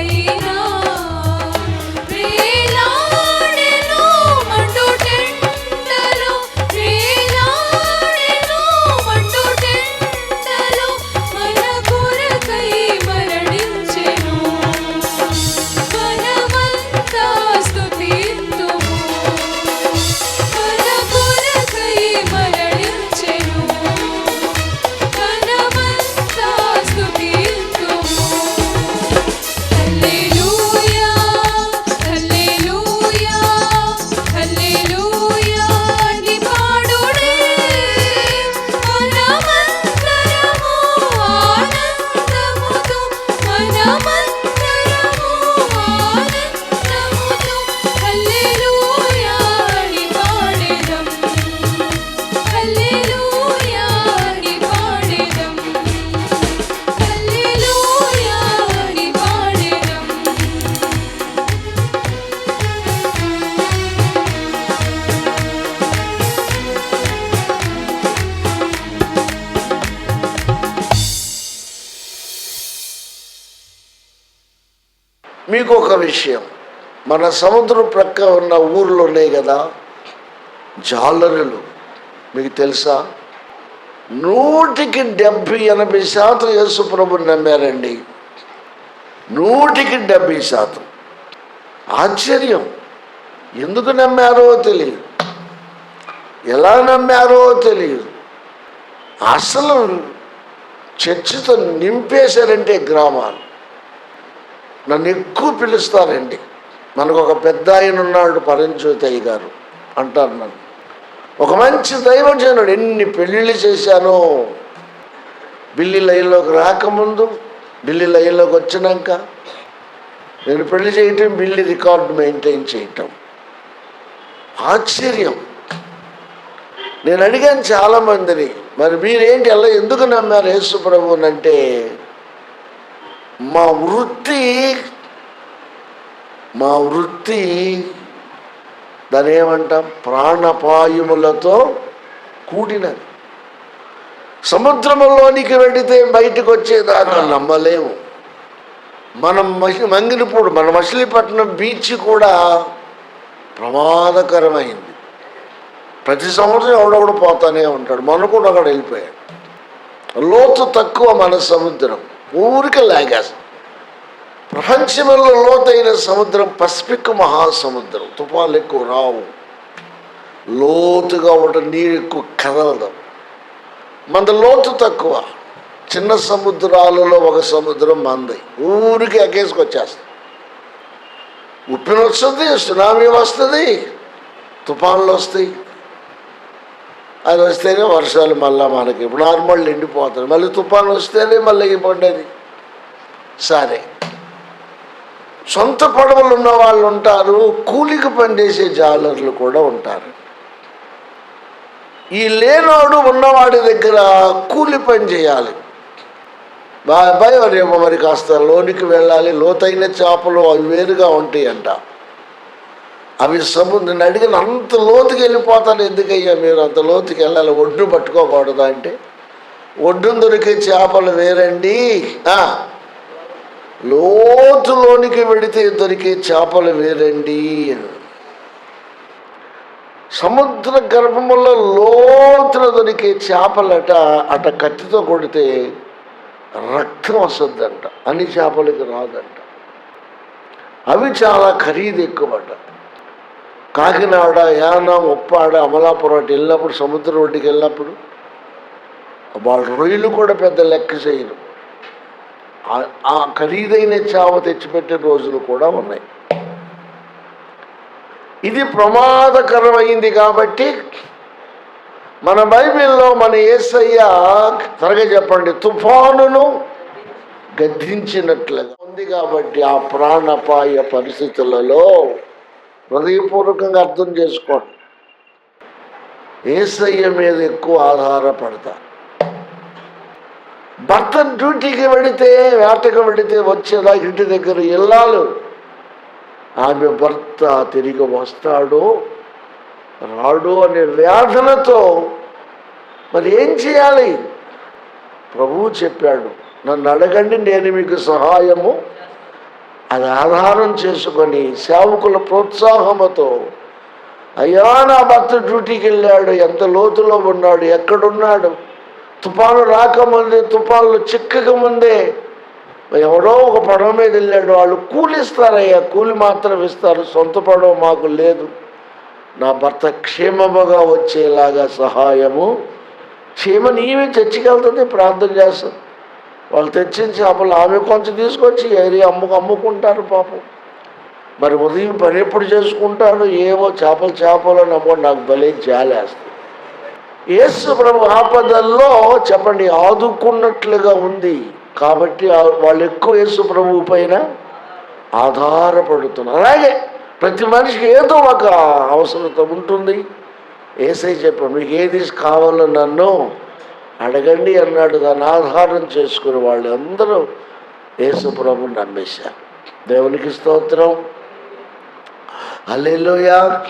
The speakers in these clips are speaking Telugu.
ahí. ఇంకొక విషయం. మన సముద్రం ప్రక్క ఉన్న ఊర్లు ఉన్నాయి కదా జాలరులు. మీకు తెలుసా? నూటికి డెబ్భై ఎనభై శాతం యేసు ప్రభుని నమ్మారండి. నూటికి డెబ్భై శాతం. ఆశ్చర్యం. ఎందుకు నమ్మారో తెలియదు. ఎలా నమ్మారో తెలియదు. అసలు చర్చితో నింపేశారంటే గ్రామాలు. నన్ను ఎక్కువ పిలుస్తారండి మనకు ఒక పెద్ద ఆయన ఉన్నాడు పరంజ్యోతయ్య గారు అంటారు నన్ను. ఒక మంచి దైవజనుడు ఎన్ని పెళ్ళిళ్ళు చేశానో. బిల్లి లైన్లోకి రాకముందు బిల్లి లైన్లోకి వచ్చినాక నేను పెళ్ళి చేయటం బిల్లి రికార్డు మెయింటైన్ చేయటం. ఆశ్చర్యం. నేను అడిగాను చాలామందిని మరి మీరేంటి అలా ఎందుకు నమ్మారు యేసు ప్రభువుని అంటే మా వృత్తి మా వృత్తి దాని ఏమంటాం? ప్రాణపాయములతో కూడినది. సముద్రంలోనికి వెళితే బయటకు వచ్చేదాకా నమ్మలేము. మనం మహి మంగినపూడి మన మచిలీపట్నం బీచ్ కూడా ప్రమాదకరమైంది. ప్రతి సంవత్సరం ఎవడొకడు పోతానే ఉంటాడు. మన కూడా అక్కడ వెళ్ళిపోయాడు. లోతు తక్కువ మన సముద్రం. ఊరిక లాగేస్తాం ప్రపంచంలో లోతైన సముద్రం పసిఫిక్ మహాసముద్రం. తుఫాన్లు ఎక్కువ రావు. లోతుగా ఉండటం నీరు ఎక్కువ కదలదు. మంద లోతు తక్కువ. చిన్న సముద్రాలలో ఒక సముద్రం మంది. ఊరికి ఎగేసుకొచ్చేస్తుంది ఉప్పిన వస్తుంది సునామీ వస్తుంది తుఫాన్లు వస్తాయి. అది వస్తేనే వర్షాలు మళ్ళీ మనకి. నార్మల్ ఎండిపోతుంది మళ్ళీ తుఫాను వస్తేనే మళ్ళీ పండేది సరే. సొంత పడవలు ఉన్న వాళ్ళు ఉంటారు. కూలికి పనిచేసే జాలర్లు కూడా ఉంటారు. ఈ లేనోడు ఉన్నవాడి దగ్గర కూలి పని చేయాలి. బాబాయ్ రేపు మరి కాస్త లోనికి వెళ్ళాలి. లోతైన చేపలు అవి వేరుగా ఉంటాయి అంట అవి సముద్రం అడిగిన అంత లోతుకి వెళ్ళిపోతాను ఎందుకయ్యా మీరు? అంత లోతుకి వెళ్ళాలి. ఒడ్డు పట్టుకోకూడదు అంటే? ఒడ్డున దొరికే చేపలు వేరండి. లోతులోనికి వెడితే దొరికే చేపలు వేరండి సముద్ర గర్భములో లోతున దొరికే చేపలట అట కత్తితో కొడితే రక్తం వస్తుందంట. అన్ని చేపలకి రాదంట. అవి చాలా ఖరీదు ఎక్కువట. కాకినాడ యానం ఉప్పాడ అమలాపురం అటు వెళ్ళినప్పుడు సముద్రం ఒడ్డుకి వెళ్ళినప్పుడు వాళ్ళు రొయ్యలు కూడా పెద్ద లెక్క చేయరు. ఆ- ఖరీదైన చావ తెచ్చిపెట్టే రోజులు కూడా ఉన్నాయి. ఇది ప్రమాదకరమైంది కాబట్టి మన బైబిల్లో మన యేసయ్య త్వరగా చెప్పండి తుఫానును గద్దించినట్లుగా ఉంది కాబట్టి ఆ ప్రాణపాయ పరిస్థితులలో హృదయపూర్వకంగా అర్థం చేసుకోండి. ఏసయ్య మీద ఎక్కువ ఆధారపడతా. భర్త డ్యూటీకి వెళితే వేటకు వెళితే వచ్చేలా ఇంటి దగ్గర ఇల్లాలు. ఆమె భర్త తిరిగి వస్తాడు రాడు అనే వేదనతో మరి ఏం చేయాలి? ప్రభువు చెప్పాడు నన్ను అడగండి నేను మీకు సహాయము. అది ఆధారం చేసుకొని సేవకుల ప్రోత్సాహముతో అయ్యా నా భర్త డ్యూటీకి వెళ్ళాడు ఎంత లోతులో ఉన్నాడు ఎక్కడున్నాడు తుఫాను రాకముందే తుఫాన్లు చిక్కకముందే ఎవడో ఒక పడవ మీద వెళ్ళాడు వాళ్ళు కూలిస్తారయ్యా కూలి మాత్రం ఇస్తారు సొంత పడవ మాకు లేదు. నా భర్త క్షేమముగా వచ్చేలాగా సహాయము క్షేమ నీవే చర్చికెళ్తుంది ప్రార్థన చేస్తాను వాళ్ళు తెచ్చిన చేపలు ఆమె కొంచెం తీసుకొచ్చి ఏరియా అమ్ముకు అమ్ముకుంటారు పాపం. మరి ఉదయం పని ఎప్పుడు చేసుకుంటారు? ఏవో చేపలు చేపలు అన్నప్పుడు నాకు భలే జాలేస్తుంది యేసు ప్రభు ఆపదల్లో చెప్పండి ఆదుకున్నట్లుగా ఉంది. కాబట్టి వాళ్ళు ఎక్కువ యేసు ప్రభు పైన ఆధారపడుతున్నారు. అలాగే ప్రతి మనిషికి ఏదో ఒక అవసరత ఉంటుంది. ఏసై చెప్పాడు మీకు ఏది కావాలో నన్ను అడగండి అన్నాడు. దాన్ని ఆధారం చేసుకుని వాళ్ళు అందరూ యేసుప్రభుని నమ్మేశారు. దేవునికి స్తోత్రం. అల్లెలుయా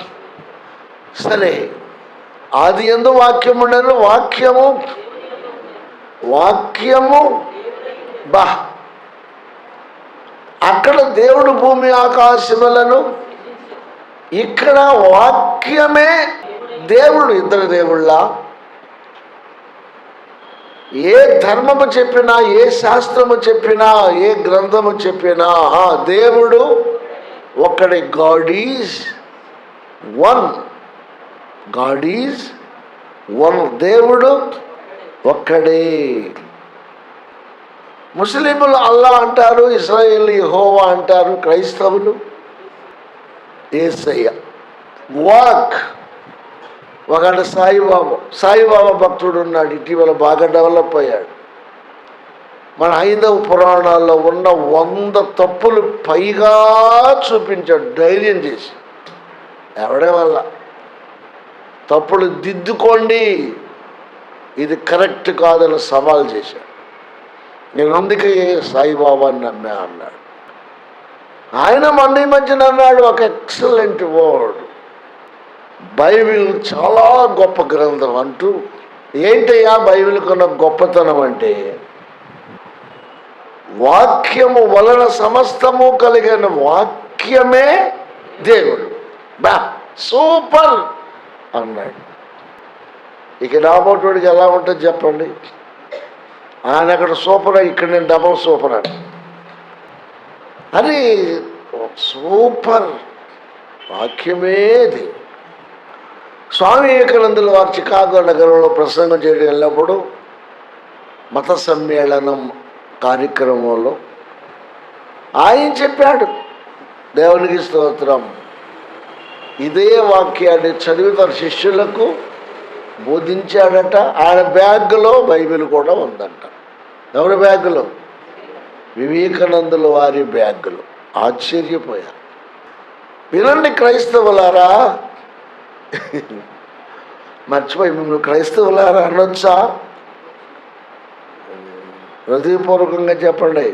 సరే ఆది ఎందు వాక్యం ఉండను? వాక్యము. వాక్యము. బా. అక్కడ దేవుడు భూమి ఆకాశములను ఇక్కడ వాక్యమే దేవుడు ఇద్దరు దేవుళ్ళ ఏ ధర్మము చెప్పినా ఏ శాస్త్రము చెప్పినా ఏ గ్రంథము చెప్పినా ఆ దేవుడు ఒక్కడే God is one God is one దేవుడు ఒక్కడే. ముస్లింలు అల్లా అంటారు ఇస్రాయేల్ హోవా అంటారు క్రైస్తవులు ఏసయ్య. వాక్. ఒకడు సాయిబాబా సాయిబాబా భక్తుడు ఉన్నాడు ఇటీవల బాగా డెవలప్ అయ్యాడు. మన ఐదవ పురాణాల్లో ఉన్న వంద తప్పులు పైగా చూపించాడు ధైర్యం చేసి. ఎవడే వల్ల? తప్పులు దిద్దుకోండి. ఇది కరెక్ట్ కాదని సవాల్ చేశాడు. నేను అందుకే సాయిబాబాని నమ్మా అన్నాడు. ఆయన మన ఈ మధ్యన అన్నాడు ఒక ఎక్సలెంట్ వర్డ్ బైబిల్ చాలా గొప్ప గ్రంథం అంటూ ఏంటయ్యా బైబిల్ కొన్న గొప్పతనం అంటే వాక్యము వలన సమస్తము కలిగిన వాక్యమే దేవుడు. బా సూపర్ అన్నాడు. ఇక రాబోటోడికి ఎలా ఉంటుంది చెప్పండి. ఆయన అక్కడ సూపర్ ఇక్కడ నేను డబల్ సూపర్ అని అది సూపర్ వాక్యమే దేవుడు. స్వామి వివేకానందుల వారు చికాగో నగరంలో ప్రసంగం చేయడం వెళ్ళినప్పుడు మత సమ్మేళనం కార్యక్రమంలో ఆయన చెప్పాడు దేవునికి స్తోత్రం. ఇదే వాక్యాన్ని చదివి తన శిష్యులకు బోధించాడట. ఆయన బ్యాగ్లో బైబిల్ కూడా ఉందంట. ఎవరి బ్యాగ్లో? వివేకానందుల వారి బ్యాగులు. ఆశ్చర్యపోయారు. వినండి క్రైస్తవులారా మర్చిపోయి మిమ్మల్ని క్రైస్తవులారా అనొచ్చా? హృదయపూర్వకంగా చెప్పండి.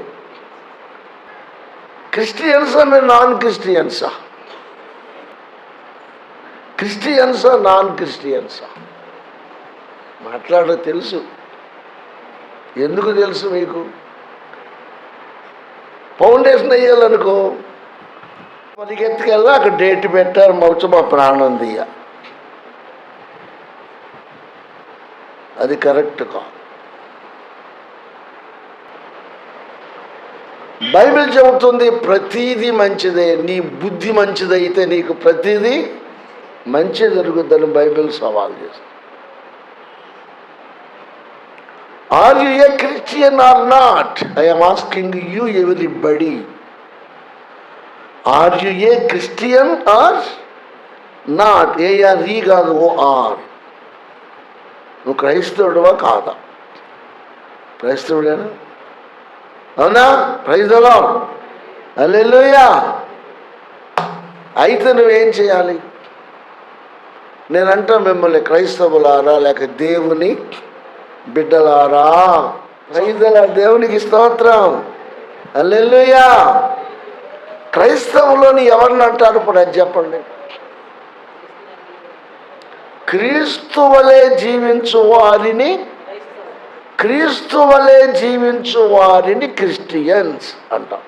క్రిస్టియన్సా మీరు నాన్ క్రిస్టియన్సా క్రిస్టియన్సా నాన్ క్రిస్టియన్సా మాట్లాడ తెలుసు. ఎందుకు తెలుసు మీకు? ఫౌండేషన్ వేయాలనుకో పరిగెత్తుకెళ్ళి అక్కడ డేట్ పెట్టారు మౌచు మా ప్రాణం దియ్య. అది కరెక్ట్ కాదు. బైబిల్ చెబుతుంది ప్రతీది మంచిదే నీ బుద్ధి మంచిదైతే నీకు ప్రతీది మంచి జరుగుద్దని బైబిల్ సవాల్ చేస్తుంది. Are you a Christian or not I'm asking you everybody are you a Christian or not AR ఈ కాదు ఓ ఆర్ నువ్వు క్రైస్తవుడువా కాదా? క్రైస్తవుడేనా? అవునా? ప్రైజలో అల్లెలుయా అయితే నువ్వేం చేయాలి? నేనంటా మిమ్మల్ని క్రైస్తవులారా లేక దేవుని బిడ్డలారా? ప్రైజల దేవునికి స్తోత్రం. అల్లెలుయా క్రైస్తవులోని ఎవరిని అంటారు? ఇప్పుడు అది చెప్పండి. క్రీస్తు వలె జీవించు వారిని క్రీస్తు వలె జీవించు వారిని క్రిస్టియన్స్ అంటాం.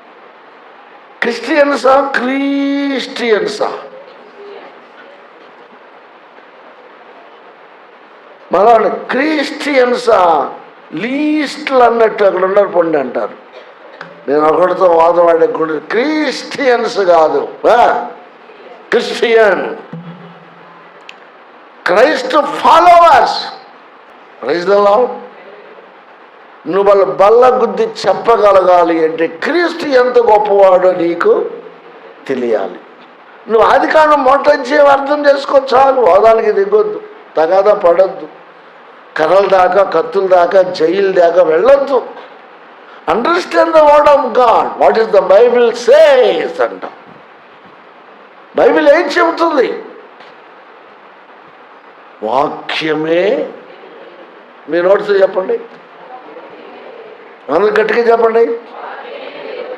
క్రిస్టియన్సా? క్రీస్టియన్సా? మన క్రిస్టియన్సా? లీస్ట్లు అన్నట్టు అక్కడ ఉన్నారు పండి అంటారు. నేను ఒకటితో వాదం ఆడే క్రిస్టియన్స్ కాదు. క్రిస్టియన్. Christ followers. ప్రైజ్లలో నువ్వు వాళ్ళ బల్ల గుద్ది చెప్పగలగాలి అంటే క్రీస్తు ఎంత గొప్పవాడో నీకు తెలియాలి. నువ్వు ఆది కాలం మొట్టంచి అర్థం చేసుకో చాలు వాదానికి దిగొద్దు తగాదా పడద్దు. కర్రల దాకా కత్తుల దాకా జైలు దాకా వెళ్ళొద్దు. Understand the word of God what is the Bible says అంట. బైబిల్ ఏం చెబుతుంది? వాక్యమే. మీ నోట్స్ చెప్పండి. అందరు గట్టిగా చెప్పండి.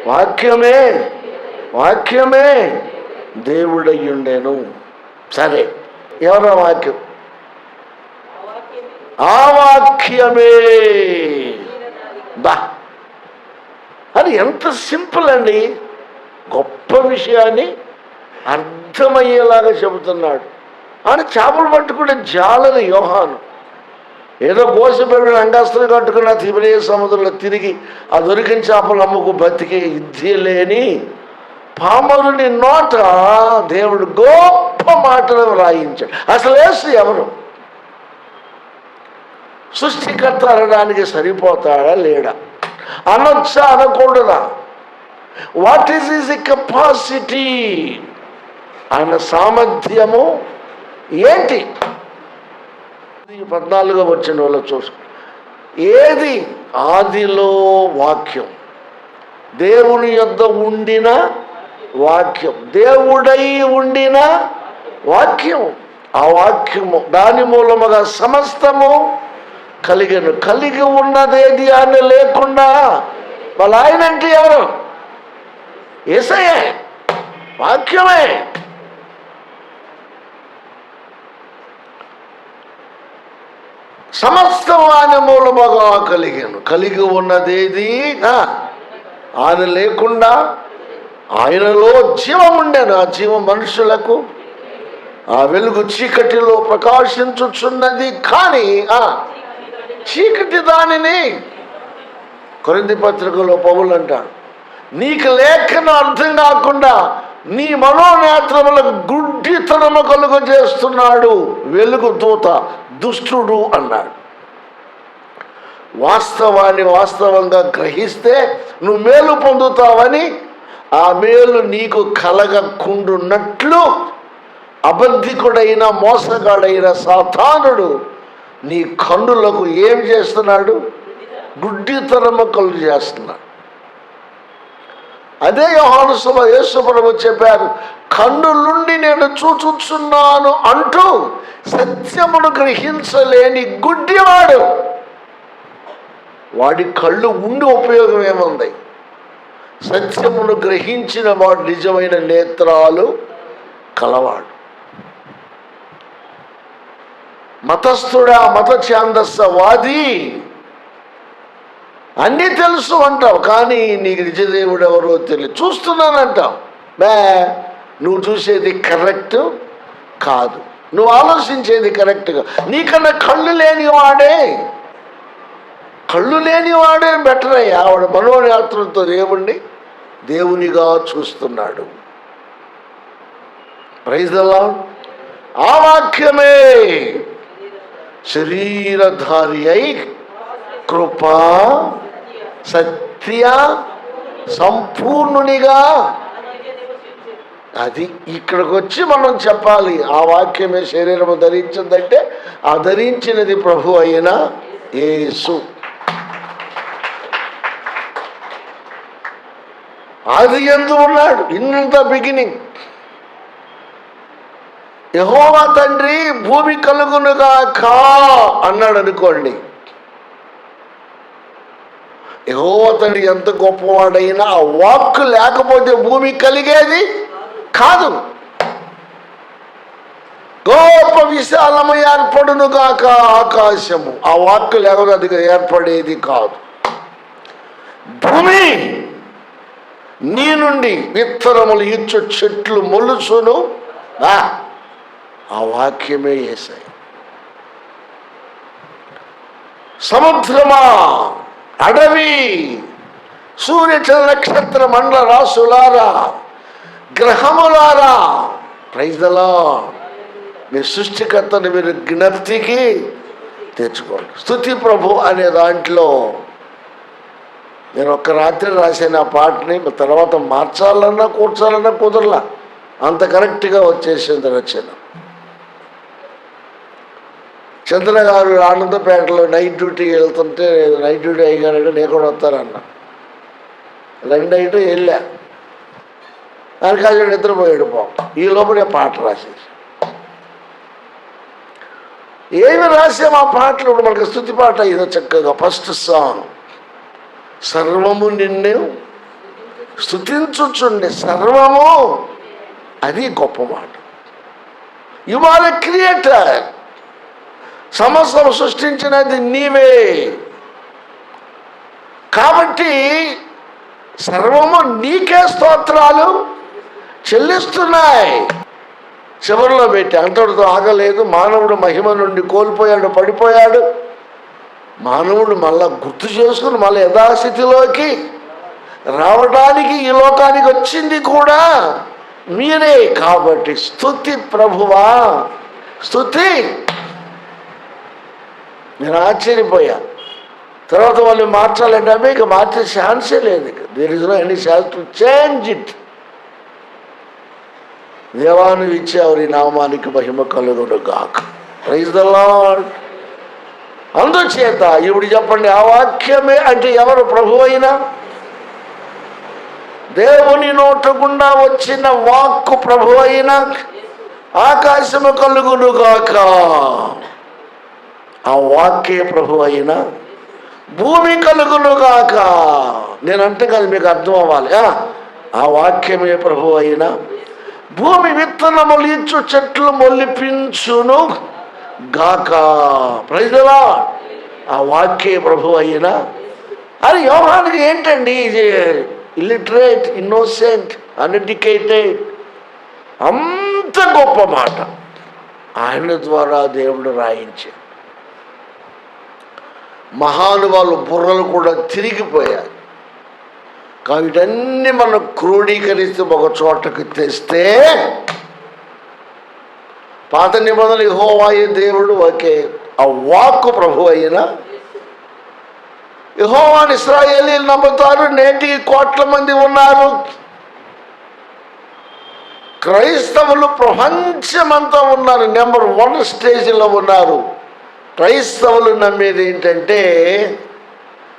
వాక్యమే. వాక్యమే. దేవుడయ్యుండేను. సరే ఎవరా వాక్యం? ఆ వాక్యమే. బా అది ఎంత సింపుల్ అండి. గొప్ప విషయాన్ని అర్థమయ్యేలాగా చెబుతున్నాడు. అని చేపలు పట్టుకునే జాలన యోహాను. ఏదో గోసిపెట్టిన అంగాస్తులు కట్టుకున్న తిబిరే సముద్రంలో తిరిగి ఆ దొరికిన చేపలు అమ్ముకు బతికి ఇద్ది లేని పామరుని నోట దేవుడు గొప్ప మాటలు రాయించాడు అసలు వేసు ఎవరు? సృష్టికర్త అనడానికి సరిపోతాడా లేడా? అనొచ్చా అనకూడదా? What is is a capacity? ఆయన సామర్థ్యము ఏంటి? పద్నాలుగో వచ్చిన వాళ్ళు చూసు ఏది? ఆదిలో వాక్యం. దేవుని యొద్ద ఉండిన వాక్యం. దేవుడై ఉండిన వాక్యం. ఆ వాక్యము దాని మూలముగా సమస్తము కలిగను. కలిగి ఉన్నదేది అని లేకుండా వాళ్ళ ఆయన అంటే ఎవరు? ఏసయ్యే. వాక్యమే. సమస్తం ఆయన మూలముగా కలిగాను. కలిగి ఉన్నదేది? ఆయన లేకుండా ఆయనలో జీవం ఉండేను. ఆ జీవం మనుషులకు ఆ వెలుగు చీకటిలో ప్రకాశించుచున్నది. కానీ ఆ చీకటి దానిని కొరింది పత్రికలో పౌలు అంటాడు నీకు లేఖను అర్థం కాకుండా నీ మనోనేత్రములకు గుడ్డితనము కలుగ చేస్తున్నాడు వెలుగు దూత దుష్టుడు అన్నాడు. వాస్తవాన్ని వాస్తవంగా గ్రహిస్తే నువ్వు మేలు పొందుతావని ఆ మేలు నీకు కలగకుండున్నట్లు అబద్ధికుడైన మోసగాడైన సాధానుడు నీ కన్నులకు ఏం చేస్తున్నాడు? గుడ్డితనము కలుగు చేస్తున్నాడు అదే యోహాను సభ యేసుప్రభు చెప్పారు కన్నులుండి నేను చూచుచున్నాను అంటూ సత్యమును గ్రహించలేని గుడ్డివాడు. వాడి కళ్ళు ఉండి ఉపయోగం ఏముంది? సత్యమును గ్రహించిన వాడు నిజమైన నేత్రాలు కలవాడు. మతస్థుడా మత ఛాందస్సవాది అన్నీ తెలుసు అంటావు కానీ నీకు నిజదేవుడు ఎవరో తెలియదు. చూస్తున్నానంటావు బే నువ్వు చూసేది కరెక్ట్ కాదు. నువ్వు ఆలోచించేది కరెక్ట్గా నీకన్నా కళ్ళు లేని వాడే కళ్ళు లేని వాడే బెటర్ అయ్యా. ఆవిడ మనోనేత్రంతో దేవుణ్ణి దేవునిగా చూస్తున్నాడు. ప్రైజల్లా ఆ వాక్యమే శరీరధారి అయి కృపా సత్య సంపూర్ణునిగా. అది ఇక్కడికి వచ్చి మనం చెప్పాలి ఆ వాక్యమే శరీరము ధరించిందంటే ఆ ధరించినది ప్రభు అయిన యేసు. అది ఎందు ఉన్నాడు ఇంత బిగినింగ్. యహోవా తండ్రి భూమి కలుగునుగా కా అన్నాడు అనుకోండి యహోవా ఎంత గొప్పవాడైనా ఆ వాక్ లేకపోతే భూమి కలిగేది కాదు. గొప్ప విశాలము ఏర్పడును గాక ఆకాశము. ఆ వాక్ లేకపోతే అది ఏర్పడేది కాదు. భూమి నీ నుండి విత్తనములు ఇచ్చు చెట్లు మొలుసును ఆ, ఆ వాక్యమే వేసాయి సముద్రమా? అడవి సూర్య నక్షత్ర మండల రాసులారా గ్రహములారా ప్రైజలా మీ సృష్టికర్తను మీరు జ్ఞప్తికి తెచ్చుకోండి. స్థుతి ప్రభు అనే దాంట్లో నేను ఒక్క రాత్రి రాసిన పాటని తర్వాత మార్చాలన్నా కూర్చాలన్నా కుదరలా. అంత కరెక్ట్గా వచ్చేసింది రచన. చంద్ర గారు ఆనందపేటలో నైట్ డ్యూటీకి వెళ్తుంటే నైట్ డ్యూటీ అయ్యారంటే నేను కూడా వస్తారన్న రెండు అయితే వెళ్ళా. నరకాజుడు నిద్రపోయాడు పో ఈ లోపల పాట రాసేసి. ఏమి రాసాం ఆ పాటలు? మనకు మనకి స్థుతి పాట ఇదో చక్కగా ఫస్ట్ సాంగ్. సర్వము నిన్ను స్థుతించుచుండి. సర్వము అది గొప్ప మాట. యు ఆర్ ఎ క్రియేటర్ సమస్తం సృష్టించినది నీవే. కాబట్టి సర్వము నీకే స్తోత్రాలు చెల్లిస్తున్నాయి. చివరిలో పెట్టి అంతటితో ఆగలేదు. మానవుడు మహిమ నుండి కోల్పోయాడు పడిపోయాడు. మానవుడు మళ్ళా గుర్తు చేసుకుని మళ్ళీ యథాస్థితిలోకి రావడానికి ఈ లోకానికి వచ్చింది కూడా మీరే. కాబట్టి స్థుతి ప్రభువా స్థుతి నేను ఆశ్చర్యపోయా. తర్వాత వాళ్ళు మార్చాలంటే ఇక మార్చే ఛాన్సే లేదు there is no any chance to change it దేవాను ఇచ్చావు నామానికి మహిమ కలుగును గాక ప్రైజ్ అందుచేత ఇప్పుడు చెప్పండి ఆ వాక్యమే అంటే ఎవరు ప్రభు అయినా? దేవుని నోటకుండా వచ్చిన వాక్కు ప్రభు అయిన? ఆకాశము కలుగును గాక ఆ వాక్యే ప్రభు అయినా భూమి కలుగును గాక నేను అంటే కాదు మీకు అర్థం అవ్వాలి. ఆ, వాక్యమే ప్రభు అయినా భూమి విత్తనములు ఇచ్చు చెట్లు మొలిపించును గాక. ప్రజలా ఆ వాక్యే ప్రభు అయిన అది యోహానికి ఏంటండి ఇది? ఇల్లిటరేట్ ఇన్నోసెంట్ అన్ఎడ్యుకేటెడ్ అంత గొప్ప మాట. ఆయన ద్వారా దేవుడు రాయించాడు. మహానుభావులు బుర్రలు కూడా తిరిగిపోయాయి. కావిటన్నీ వీటన్ని మనం క్రోడీకరిస్తూ ఒక చోటకు తెస్తే పాత నిబంధనలు యెహోవాయే దేవుడు ఒకే ఆ వాక్కు ప్రభు అయిన యహోవాన్ ఇస్రాయేలీలు నమ్ముతారు నేటికి కోట్ల మంది ఉన్నారు. క్రైస్తవులు ప్రపంచమంతా ఉన్నారు నెంబర్ వన్ స్టేజ్లో ఉన్నారు. క్రైస్తవులు నమ్మేది ఏంటంటే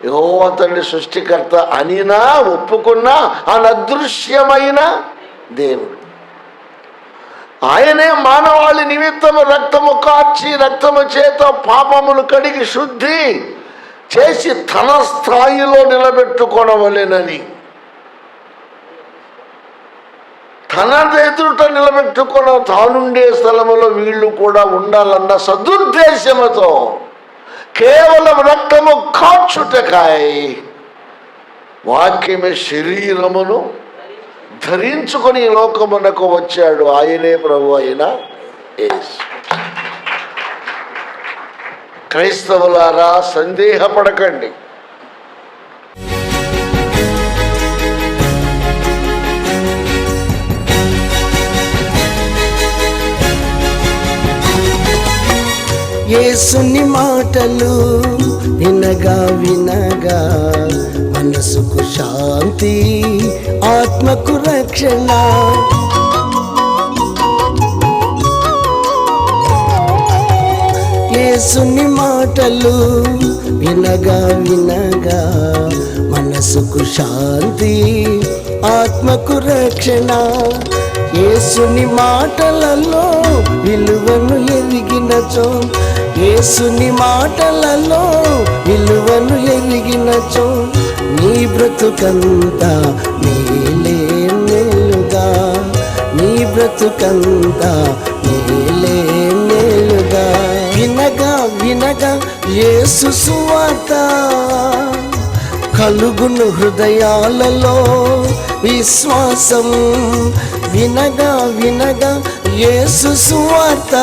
యెహోవా తండ్రి సృష్టికర్త అనినా ఒప్పుకున్నా అనదృశ్యమైన దేవుడు. ఆయనే మానవాళి నిమిత్తము రక్తము కార్చి రక్తము చేత పాపములు కడిగి శుద్ధి చేసి తన స్థాయిలో నిలబెట్టుకోనవలేనని. తన ఎదుట నిలబెట్టుకున్న తానుండే స్థలములో వీళ్ళు కూడా ఉండాలన్న సదుద్దేశముతో కేవలం రక్తము కాచుటకాయ వాక్యమే శరీరమును ధరించుకొని లోకమునకు వచ్చాడు ఆయనే ప్రభు అయిన క్రైస్తవులారా సందేహపడకండి. ఏసుని మాటలు వినగా వినగా మనసుకు శాంతి ఆత్మకు రక్షణ. ఏసుని మాటలు వినగా వినగా మనసుకు శాంతి ఆత్మకు రక్షణ. యేసుని మాటలలో విలువను ఎదిగినచో యేసుని మాటలలో విలువను ఎదిగినచో నీ బ్రతుకంతా మేలే మేలుగా. నీ బ్రతుకంతా మేలే మేలుగా. వినగా వినగా యేసు సువార్త. కలుగును హృదయాలలో విశ్వాసం. వినగా వినగా యేసు సువార్త.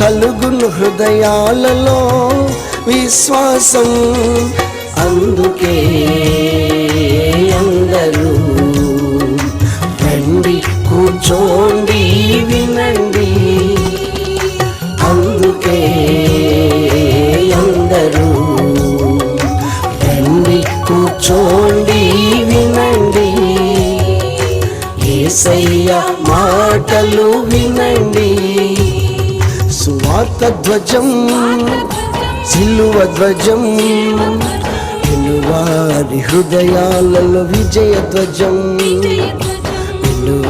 కలుగును హృదయాలలో విశ్వాసం. అందుకే అందరూ రండి కూర్చోండి వినండి. చూండి వినండి. ఏసయ్య మాటలు వినండి. సువార్త ధ్వజం సిలువ ధ్వజం వారి హృదయాలలో విజయ ధ్వజం.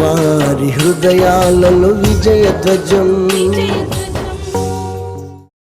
వారి హృదయాలలో విజయ ధ్వజం.